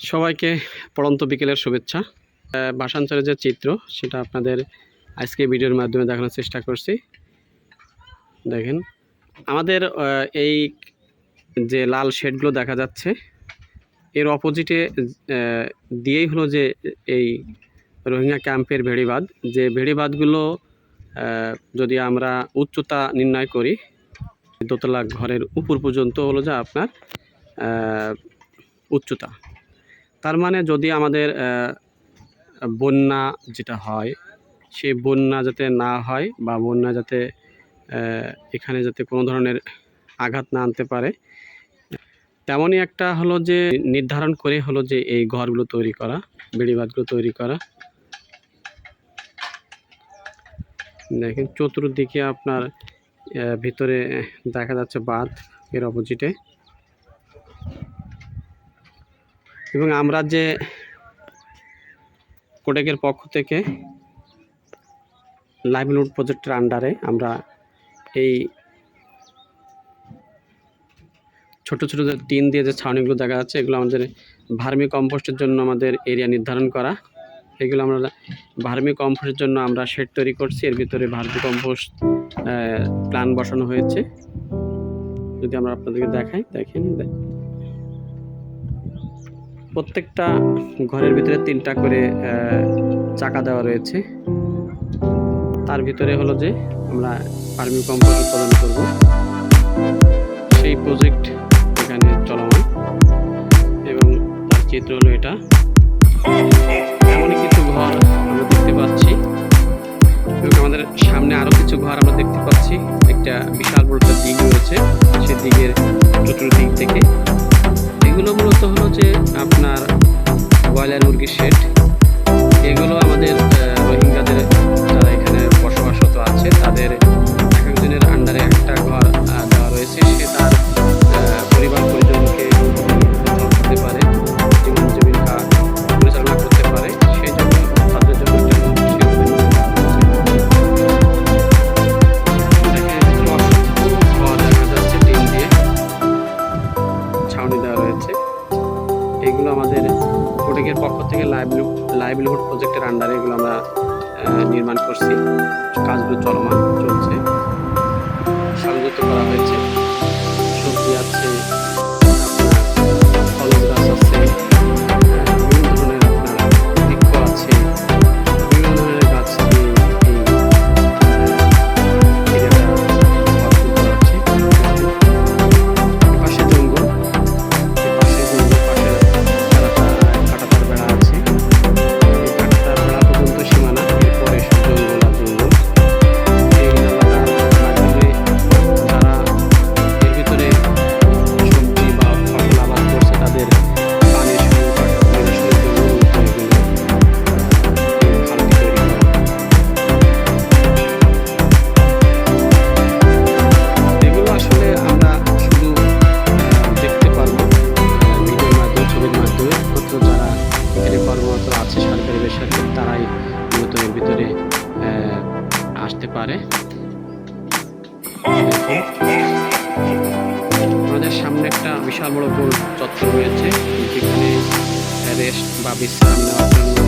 সবাইকে পড়ন্ত বিকেলের শুভেচ্ছা। ভাষান্তরের যে চিত্র সেটা আপনাদের আজকে ভিডিওর মাধ্যমে দেখানোর চেষ্টা করছি। দেখেন আমাদের এই যে লাল শেডগুলো দেখা যাচ্ছে এর অপোজিটে দিয়েই হলো যে এই রোহিঙ্গা ক্যাম্পের ভেড়িবাঁধ। যে ভেড়িবাঁধগুলো আহ, যদি আমরা উচ্চতা নির্ণয় করি দোতলা ঘরের উপর পর্যন্ত হলো যে আপনার উচ্চতা। তার মানে যদি আমাদের বন্যা যেটা হয়, সেই বন্যা যাতে না হয় বা বন্যা যাতে এখানে যাতে কোনো ধরনের আঘাত না আনতে পারে, তেমনই একটা হলো যে নির্ধারণ করে হলো যে এই ঘরগুলো তৈরি করা বেড়িবাঁধগুলো তৈরি করা। দেখেন, চতুর্দিকে আপনার ভিতরে দেখা যাচ্ছে বাঁধ, এর অপোজিটে এবং আমরা যে কোডেকের পক্ষ থেকে লাইভলিহুড প্রজেক্টের আন্ডারে আমরা এই ছোট ছোট যে টিন দিয়ে যে ছাউনিগুলো দেখা যাচ্ছে, এগুলো আমাদের ভার্মি কম্পোস্টের জন্য আমাদের এরিয়া নির্ধারণ করা। এগুলো আমরা ভার্মি কম্পোস্টের জন্য আমরা শেড তৈরি করছি। এর ভিতরে ভার্মি কম্পোস্ট প্ল্যান বসানো হয়েছে। যদি আমরা আপনাদেরকে দেখাই, দেখেন প্রত্যেকটা ঘরের ভিতরে তিনটা করে চাকা দেওয়া রয়েছে। তার ভিতরে হলো যে আমরা ফার্মিং কম্পোস্ট উৎপাদন করব। সেই প্রজেক্ট এখানে চলমান। এবং তার চিত্র হলো এটা। এমনই কিছু ঘর আমরা দেখতে পাচ্ছি। এবং আমাদের সামনে আরও কিছু ঘর আমরা দেখতে পাচ্ছি। একটা বিশাল বড় দিক রয়েছে। সেই দিকের চতুর্দিক থেকে ছাউনি দেওয়া রয়েছে। এগুলো আমাদের কোটেকের পক্ষ থেকে লাইভলিহুড লাইভলিহুড প্রজেক্টের আন্ডারে এগুলো আমরা নির্মাণ করছি। কাজগুলো চলমান, চলছে। সংযুক্ত করা হয়েছে। তারাই মূলত এর ভিতরে আসতে পারে। আমাদের সামনে একটা বিশাল বড় গোল চত্বর রয়েছে, যেখানে রেস্ট বা বিশ্রাম নেওয়ার জন্য